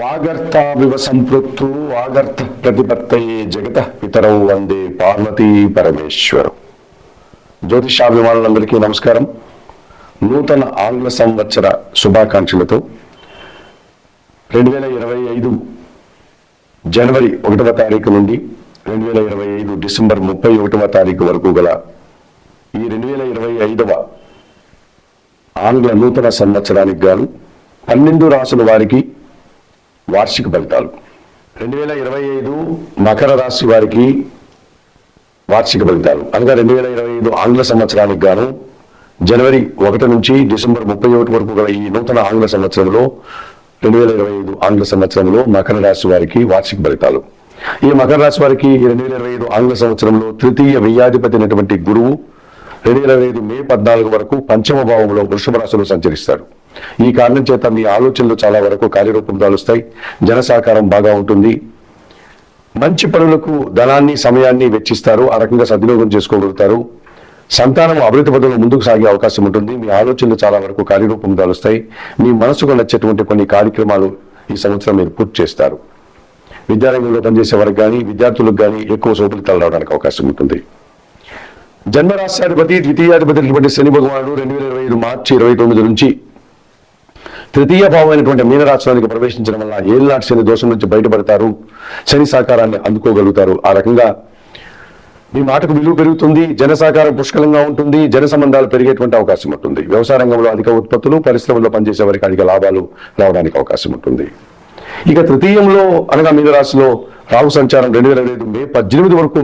వాగర్తావివ సంపృక్తు వాగర్త ప్రతిపత్తయే జగత పితరౌ వందే పార్వతీ పరమేశ్వరం. జ్యోతిషాభిమానులందరికీ నమస్కారం. నూతన ఆంగ్ల సంవత్సర శుభాకాంక్షలతో రెండు వేల ఇరవై ఐదు జనవరి ఒకటవ తారీఖు నుండి రెండు వేల ఇరవై ఐదు డిసెంబర్ ముప్పై ఒకటవ తారీఖు వరకు గల ఈ రెండు వేల ఇరవై ఐదవ ఆంగ్ల నూతన సంవత్సరానికి గాను పన్నెండు రాసుల వారికి వార్షిక ఫలితాలు. రెండు వేల ఇరవై ఐదు మకర రాశి వారికి వార్షిక ఫలితాలు. అనగా రెండు వేల ఇరవై ఐదు ఆంగ్ల సంవత్సరానికి గాను జనవరి ఒకటి నుంచి డిసెంబర్ ముప్పై ఒకటి వరకు గల ఈ నూతన ఆంగ్ల సంవత్సరంలో రెండు వేల ఇరవై ఐదు ఆంగ్ల సంవత్సరంలో మకర రాశి వారికి వార్షిక ఫలితాలు. ఈ మకర రాశి వారికి రెండు వేల ఇరవై ఐదు ఆంగ్ల సంవత్సరంలో తృతీయ వ్యయాధిపతి అయినటువంటి గురువు రెండు వేల ఇరవై ఐదు మే పద్నాలుగు వరకు పంచమ భావంలో వృషభ రాశిలో సంచరిస్తాడు. ఈ కారణం చేత మీ ఆలోచనలు చాలా వరకు కార్యరూపం దాలుస్తాయి. జన సహకారం బాగా ఉంటుంది. మంచి పనులకు ధనాన్ని సమయాన్ని వెచ్చిస్తారు. ఆ రకంగా సద్వినియోగం చేసుకోగలుగుతారు. సంతానం అభివృద్ధి పదంలో ముందుకు సాగే అవకాశం ఉంటుంది. మీ ఆలోచనలు చాలా వరకు కార్యరూపం దాలుస్తాయి. మీ మనసుకు నచ్చేటువంటి కొన్ని కార్యక్రమాలు ఈ సంవత్సరం మీరు పూర్తి చేస్తారు. విద్యారంగంలో పనిచేసే వారికి కానీ విద్యార్థులకు కానీ ఎక్కువ సౌకర్యాలు రావడానికి అవకాశం ఉంటుంది. జన్మరాశ్యాధిపతి ద్వితీయాధిపతి శని భగవానుడు రెండు వేల ఇరవై ఐదు మార్చి ఇరవై తొమ్మిది నుంచి తృతీయ భావమైనటువంటి మీనరాశిలోనికి ప్రవేశించడం వల్ల ఏళ్ళనాటి శని దోషం నుంచి బయటపడతారు? శని సహకారాన్ని అందుకోగలుగుతారు. ఆ రకంగా మీ మాటకు విలువ పెరుగుతుంది జన సహకారం పుష్కలంగా ఉంటుంది జన సంబంధాలు పెరిగేటువంటి అవకాశం ఉంటుంది. వ్యవసాయ రంగంలో అధిక ఉత్పత్తులు పరిశ్రమల్లో పనిచేసే వారికి అధిక లాభాలు రావడానికి అవకాశం ఉంటుంది. ఇక తృతీయంలో అనగా మీనరాశిలో రాహు సంచారం రెండు వేల ఐదు మే పద్దెనిమిది వరకు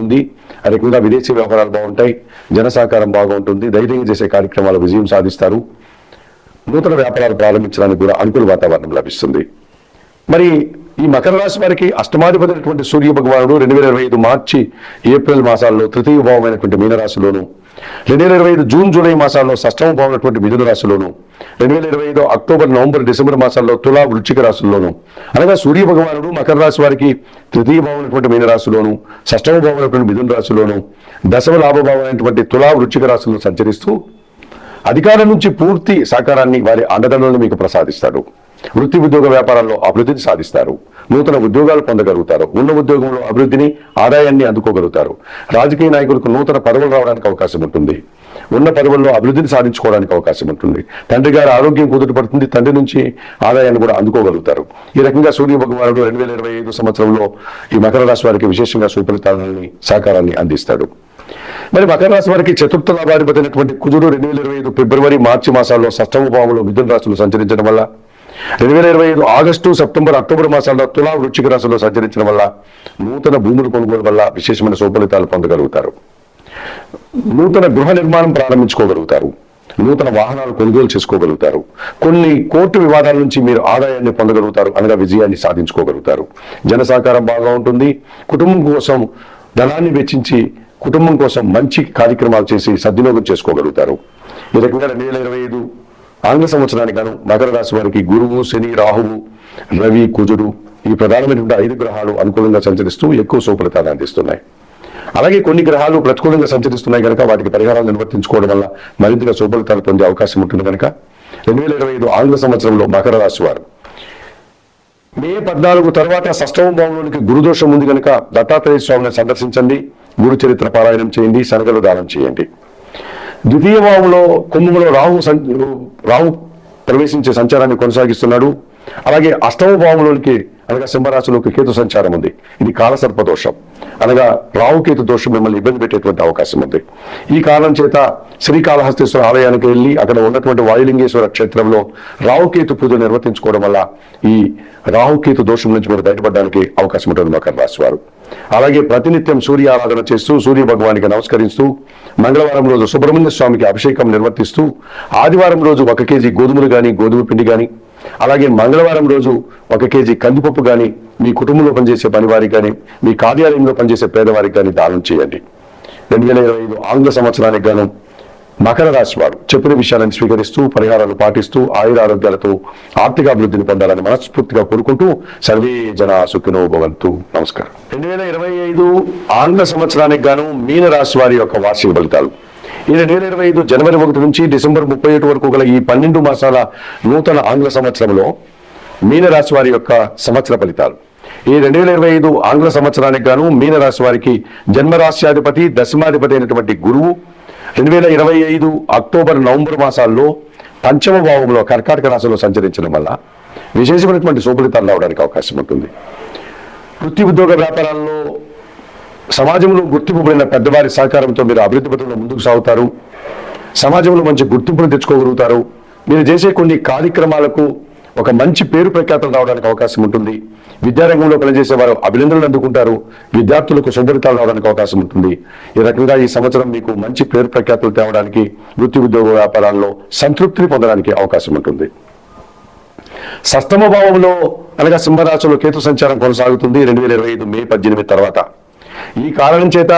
ఉంది. ఆ రకంగా విదేశీ వ్యవహారాలు బాగుంటాయి జన సహకారం బాగుంటుంది ధైర్యంగా చేసే కార్యక్రమాలు విజయం సాధిస్తారు. నూతన వ్యాపారాలు ప్రారంభించడానికి కూడా అనుకూల వాతావరణం లభిస్తుంది. మరి ఈ మకర రాశి వారికి అష్టమాధిపతి సూర్య భగవానుడు రెండు వేల ఇరవై ఐదు మార్చి ఏప్రిల్ మాసాల్లో తృతీయ భావమైనటువంటి మీనరాశిలోను రెండు వేల ఇరవై ఐదు జూన్ జూలై మాసాల్లో షష్టమ భావమైనటువంటి మిథున రాశిలోను రెండు వేల ఇరవై ఐదు అక్టోబర్ నవంబర్ డిసెంబర్ మాసాల్లో తులా వృచ్చిక రాశుల్లోను అనగా సూర్య భగవానుడు మకర రాశి వారికి తృతీయ భావమైనటువంటి మీనరాశిలోను షష్టమ భావమైనటువంటి మిథున రాశిలోను దశమ లాభభావమైనటువంటి తులా వృచ్చిక రాశులను సంచరిస్తూ అధికారం నుంచి పూర్తి సహకారాన్ని వారి అండదండలను మీకు ప్రసాదిస్తారు. వృత్తి ఉద్యోగ వ్యాపారాల్లో అభివృద్ధిని సాధిస్తారు. నూతన ఉద్యోగాలు పొందగలుగుతారు. ఉన్న ఉద్యోగంలో అభివృద్ధిని ఆదాయాన్ని అందుకోగలుగుతారు. రాజకీయ నాయకులకు నూతన పదవులు రావడానికి అవకాశం ఉంటుంది. ఉన్న పదవుల్లో అభివృద్ధిని సాధించుకోవడానికి అవకాశం ఉంటుంది. తండ్రి గారి ఆరోగ్యం కుదుటపడుతుంది. తండ్రి నుంచి ఆదాయాన్ని కూడా అందుకోగలుగుతారు. ఈ రకంగా సూర్య భగవానుడు రెండు వేల ఇరవై ఐదు సంవత్సరంలో ఈ మకర రాశి వారికి విశేషంగా సుఫలితాలని సహకారాన్ని అందిస్తాడు. మరి మకర రాశి వారికి చతుర్థ లాభాధిపతినటువంటి కుజుడు రెండు వేల ఇరవై ఐదు ఫిబ్రవరి మార్చి మాసాల్లో సష్టమ భావంలో మిథున రాశులు సంచరించడం వల్ల రెండు వేల ఇరవై ఐదు ఆగస్టు సెప్టెంబర్ అక్టోబర్ మాసాల్లో తులా వృచ్చిక రాశుల్లో సంచరించడం వల్ల నూతన భూములు కొనుగోలు వల్ల విశేషమైన సుఫలితాలు పొందగలుగుతారు. నూతన గృహ నిర్మాణం ప్రారంభించుకోగలుగుతారు. నూతన వాహనాలు కొనుగోలు చేసుకోగలుగుతారు. కొన్ని కోర్టు వివాదాల నుంచి మీరు ఆదాయాన్ని పొందగలుగుతారు అనగా విజయాన్ని సాధించుకోగలుగుతారు. జన సహకారం బాగా ఉంటుంది. కుటుంబం కోసం ధనాన్ని వెచ్చించి కుటుంబం కోసం మంచి కార్యక్రమాలు చేసి సద్వినియోగం చేసుకోగలుగుతారు. ఈ రకంగా రెండు వేల ఇరవై ఐదు ఆంగ్ల సంవత్సరానికి గాను మకర రాశి వారికి గురువు శని రాహువు రవి కుజుడు ఈ ప్రధానమైనటువంటి ఐదు గ్రహాలు అనుకూలంగా సంచరిస్తూ ఎక్కువ సుఫలితాన్ని అందిస్తున్నాయి. అలాగే కొన్ని గ్రహాలు ప్రతికూలంగా సంచరిస్తున్నాయి కనుక వాటికి పరిహారాలు నిర్వర్తించుకోవడం వల్ల మరింతగా సుఫలితాలు పొందే అవకాశం ఉంటుంది కనుక రెండు వేల ఇరవై ఐదు ఆంగ్ల సంవత్సరంలో మకర రాశి వారు. మే పద్నాలుగు తర్వాత సష్టమ భావంలోనికి గురుదోషం ఉంది కనుక దత్తాత్రేయ స్వామిని సందర్శించండి. గురు చరిత్ర పారాయణం చేయండి శనగలు దానం చేయండి. ద్వితీయ భావంలో కుంభంలో రాహు రాహు ప్రవేశించే సంచారాన్ని కొనసాగిస్తున్నాడు. అలాగే అష్టమ భావంలోనికి అనగా సింహరాశిలోకి కేతు సంచారం ఉంది. ఇది కాలసర్ప దోషం. అనగా రావుకేతు దోషం మిమ్మల్ని ఇబ్బంది పెట్టేటువంటి అవకాశం ఉంది. ఈ కారణం చేత శ్రీకాళహస్తేశ్వర ఆలయానికి వెళ్ళి అక్కడ ఉన్నటువంటి వాయులింగేశ్వర క్షేత్రంలో రావుకేతు పూజ నిర్వర్తించుకోవడం వల్ల ఈ రాహుకేతు దోషం నుంచి మీరు బయటపడడానికి అవకాశం ఉంటుంది మకర రాశి వారు. అలాగే ప్రతినిత్యం సూర్య ఆరాధన చేస్తూ సూర్య భగవానికి నమస్కరిస్తూ మంగళవారం రోజు సుబ్రహ్మణ్య స్వామికి అభిషేకం నిర్వర్తిస్తూ ఆదివారం రోజు ఒక కేజీ గోధుమలు కానీ గోధుమ పిండి కానీ అలాగే మంగళవారం రోజు ఒక కేజీ కందిపప్పు కానీ మీ కుటుంబంలో పనిచేసే పనివారికి కానీ మీ కార్యాలయంలో పనిచేసే పేదవారికి కానీ దానం చేయండి. రెండు వేల ఇరవై ఐదు ఆంగ్ల సంవత్సరానికి గాను మకర రాశి వారు చెప్పిన విషయాలను స్వీకరిస్తూ పరిహారాలు పాటిస్తూ ఆయుర ఆరోగ్యాలతో ఆర్థిక అభివృద్ధిని పొందాలని మనస్ఫూర్తిగా కోరుకుంటూ సర్వే జన సుఖినో భవంతు. నమస్కారం. రెండు వేల ఇరవై ఐదు ఆంగ్ల సంవత్సరానికి గాను మీన రాశి వారి యొక్క వార్షిక ఫలితాలు. ఈ రెండు వేల ఇరవై ఐదు జనవరి ఒకటి నుంచి డిసెంబర్ ముప్పై ఒకటి వరకు గల ఈ పన్నెండు మాసాల నూతన ఆంగ్ల సంవత్సరంలో మీనరాశి వారి యొక్క సంవత్సర ఫలితాలు. ఈ రెండు వేల ఇరవై ఐదు ఆంగ్ల సంవత్సరానికి గాను మీనరాశి వారికి జన్మరాశ్యాధిపతి దశమాధిపతి అయినటువంటి గురువు రెండు వేల ఇరవై ఐదు అక్టోబర్ నవంబర్ మాసాల్లో పంచమ భావంలో కర్కాటక రాశిలో సంచరించడం వల్ల విశేషమైనటువంటి శుభలితాలు రావడానికి అవకాశం ఉంటుంది. వృత్తి ఉద్యోగ వ్యాపారాల్లో సమాజంలో గుర్తింపుబడిన పెద్దవారి సహకారంతో మీరు అభివృద్ధి పథంలో ముందుకు సాగుతారు. సమాజంలో మంచి గుర్తింపును తెచ్చుకోగలుగుతారు. మీరు చేసే కొన్ని కార్యక్రమాలకు ఒక మంచి పేరు ప్రఖ్యాతలు రావడానికి అవకాశం ఉంటుంది. విద్యారంగంలో పనిచేసే వారు అభినందనలు అందుకుంటారు. విద్యార్థులకు సుందరితాలు రావడానికి అవకాశం ఉంటుంది. ఈ రకంగా ఈ సంవత్సరం మీకు మంచి పేరు ప్రఖ్యాతులు తేవడానికి వృత్తి ఉద్యోగ వ్యాపారాల్లో సంతృప్తిని పొందడానికి అవకాశం ఉంటుంది. సస్తమ భావంలో అనగా సింహరాశిలో కేతు సంచారం కొనసాగుతుంది రెండు వేల ఇరవై ఐదు మే పద్దెనిమిది తర్వాత. ఈ కారణం చేత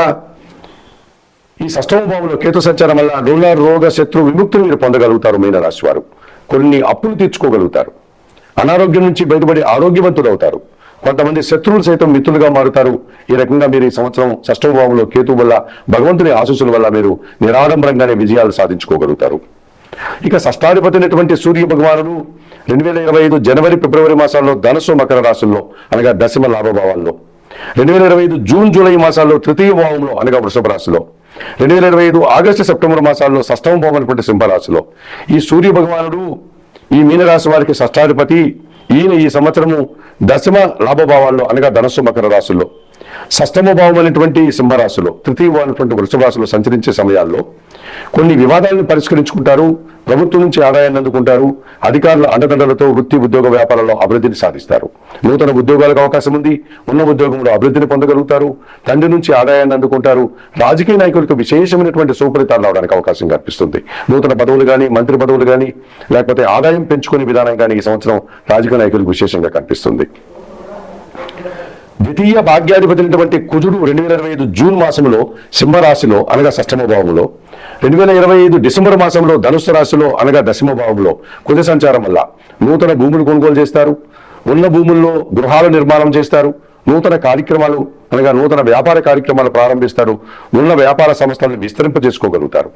ఈ సష్టమ భావంలో కేతు సంచారం వల్ల రుణ రోగ శత్రు విముక్తిని మీరు పొందగలుగుతారు మీనరాశి వారు. కొన్ని అప్పులు తీర్చుకోగలుగుతారు. అనారోగ్యం నుంచి బయటపడి ఆరోగ్యవంతులు అవుతారు కొంతమంది శత్రువులు సైతం మిత్రులుగా మారుతారు. ఈ రకంగా మీరు ఈ సంవత్సరం షష్టభావంలో కేతు వల్ల భగవంతుని ఆశీస్సుల వల్ల మీరు నిరాడంబరంగానే విజయాలు సాధించుకోగలుగుతారు. ఇక షష్టాధిపతినటువంటి సూర్య భగవానుడు రెండు వేల ఇరవై ఐదు జనవరి ఫిబ్రవరి మాసాల్లో ధనుసు మకర రాశుల్లో అనగా దశమ లాభభావాల్లో. రెండు వేల ఇరవై ఐదు జూన్ జూలై మాసాల్లో తృతీయ భావంలో అనగా వృషభ రాశిలో. రెండు వేల ఇరవై ఐదు ఆగస్టు సెప్టెంబర్ మాసాల్లో షష్టమ భావం అనేటువంటి సింహరాశిలో. ఈ సూర్య భగవానుడు ఈ మీనరాశి వారికి షష్టాధిపతి ఈయన ఈ సంవత్సరము దశమ లాభభావాల్లో అనగా ధనస్సు మకర రాశుల్లో. షష్టమ భావం అనేటువంటి సింహరాశిలో తృతీయ భావం అనేటువంటి వృషభ రాశిలో సంచరించే సమయాల్లో కొన్ని వివాదాలను పరిష్కరించుకుంటారు ప్రభుత్వం నుంచి ఆదాయాన్ని అందుకుంటారు అధికారుల అండదండలతో వృత్తి ఉద్యోగ వ్యాపారాల్లో అభివృద్ధిని సాధిస్తారు. నూతన ఉద్యోగాలకు అవకాశం ఉంది ఉన్న ఉద్యోగంలో అభివృద్ధిని పొందగలుగుతారు తండ్రి నుంచి ఆదాయాన్ని అందుకుంటారు రాజకీయ నాయకులకు విశేషమైనటువంటి సుఫలితాలు రావడానికి అవకాశం కనిపిస్తుంది నూతన పదవులు కానీ మంత్రి పదవులు కానీ లేకపోతే ఆదాయం పెంచుకునే విధానం కానీ ఈ సంవత్సరం రాజకీయ నాయకులకు విశేషంగా కనిపిస్తుంది. ద్వితీయ భాగ్యాధిపతి కుజుడు రెండు వేల ఇరవై ఐదు జూన్ మాసంలో సింహరాశిలో అనగా షష్టమ భావంలో. రెండు వేల ఇరవై ఐదు డిసెంబర్ మాసంలో ధనుస్సు రాశిలో అనగా దశమ భావంలో కుజ సంచారం వల్ల నూతన భూములు కొనుగోలు చేస్తారు. ఉన్న భూముల్లో గృహాల నిర్మాణం చేస్తారు. నూతన కార్యక్రమాలు అనగా నూతన వ్యాపార కార్యక్రమాలు ప్రారంభిస్తారు. ఉన్న వ్యాపార సంస్థలను విస్తరింపజేసుకోగలుగుతారు.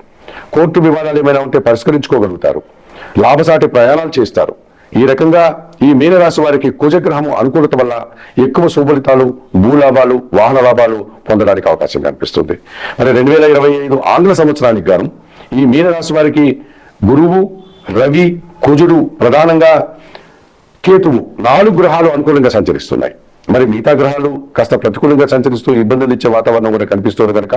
కోర్టు వివాదాలు ఏమైనా ఉంటే పరిష్కరించుకోగలుగుతారు. లాభసాటి ప్రయాణాలు చేస్తారు. ఈ రకంగా ఈ మీనరాశి వారికి కుజగ్రహము అనుకూలత వల్ల ఎక్కువ శుభలితాలు భూలాభాలు వాహన లాభాలు పొందడానికి అవకాశం కనిపిస్తుంది. మరి రెండు వేల ఇరవై ఐదు ఆంగ్ల సంవత్సరానికి గాను ఈ మీనరాశి వారికి గురువు రవి కుజుడు ప్రధానంగా కేతువు నాలుగు గ్రహాలు అనుకూలంగా సంచరిస్తున్నాయి. మరి మిగతా గ్రహాలు కాస్త ప్రతికూలంగా సంచరిస్తూ ఇబ్బందులు ఇచ్చే వాతావరణం కూడా కనిపిస్తుంది కనుక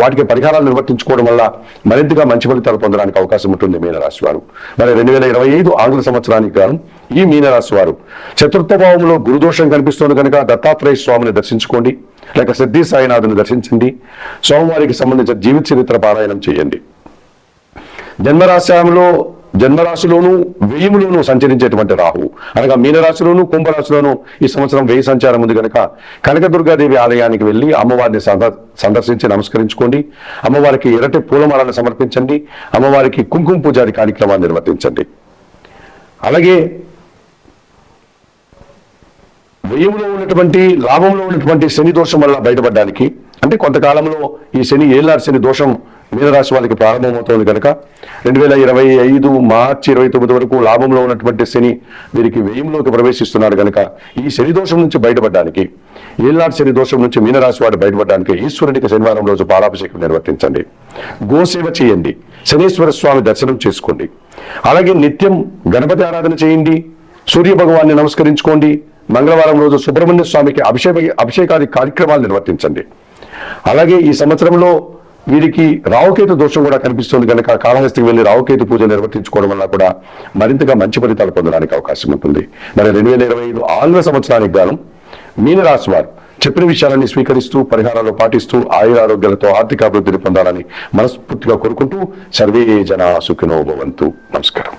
వాటికి పరిహారాలు నిర్వర్తించుకోవడం వల్ల మరింతగా మంచి ఫలితాలు పొందడానికి అవకాశం ఉంటుంది మీనరాశి వారు. మరి రెండు వేల ఇరవై ఐదు ఆంగ్ల సంవత్సరానికి గాను ఈ మీనరాశి వారు. చతుర్థ భావంలో గురుదోషం కనిపిస్తుంది కనుక దత్తాత్రేయ స్వామిని దర్శించుకోండి. లేక సిద్ధి సాయినాథుని దర్శించండి. సోమవారికి సంబంధించిన జీవిత చరిత్ర పారాయణం చేయండి. జన్మరాశ్యంలో జన్మరాశిలోను వ్యయములోను సంచరించేటువంటి రాహు. అనగా మీనరాశిలోను కుంభరాశిలోను ఈ సంవత్సరం వ్యయ సంచారం ఉంది కనుక కనకదుర్గాదేవి ఆలయానికి వెళ్ళి అమ్మవారిని సందర్శించి నమస్కరించుకోండి. అమ్మవారికి ఎరటి పూలమాలను సమర్పించండి. అమ్మవారికి కుంకుమ పూజారి కార్యక్రమాన్ని నిర్వర్తించండి. అలాగే వ్యయంలో ఉన్నటువంటి లాభంలో ఉన్నటువంటి శని దోషం వల్ల బయటపడడానికి అంటే కొంతకాలంలో ఈ శని ఏలార్ శని దోషం మీనరాశి వాళ్ళకి ప్రారంభమవుతోంది కనుక రెండు వేల ఇరవై ఐదు మార్చి ఇరవై తొమ్మిది వరకు లాభంలో ఉన్నటువంటి శని వీరికి వ్యయంలోకి ప్రవేశిస్తున్నాడు కనుక ఈ శని దోషం నుంచి బయటపడడానికి ఏళ్ళాడు శని దోషం నుంచి మీనరాశి వాడు బయటపడడానికి ఈశ్వరుడికి శనివారం రోజు పాలాభిషేకం నిర్వర్తించండి. గోసేవ చేయండి. శనీశ్వర స్వామి దర్శనం చేసుకోండి. అలాగే నిత్యం గణపతి ఆరాధన చేయండి. సూర్య భగవాన్ని నమస్కరించుకోండి. మంగళవారం రోజు సుబ్రహ్మణ్య స్వామికి అభిషేక అభిషేకాది కార్యక్రమాలు నిర్వర్తించండి. అలాగే ఈ సంవత్సరంలో వీరికి రావుకేతు దోషం కూడా కనిపిస్తుంది కనుక కాళహస్తికి వెళ్ళి రావుకేతు పూజ నిర్వర్తించుకోవడం వల్ల కూడా మరింతగా మంచి ఫలితాలు పొందడానికి అవకాశం ఉంటుంది. మరి రెండు వేల ఇరవై ఐదు ఆంగ్ల సంవత్సరానికి గాను మీనరాశి వారు చెప్పిన విషయాలన్నీ స్వీకరిస్తూ పరిహారాలు పాటిస్తూ ఆయురారోగ్యాలతో ఆర్థిక అభివృద్ధిని పొందాలని మనస్ఫూర్తిగా కోరుకుంటూ సర్వే జన సుఖినోభవంతు నమస్కారం.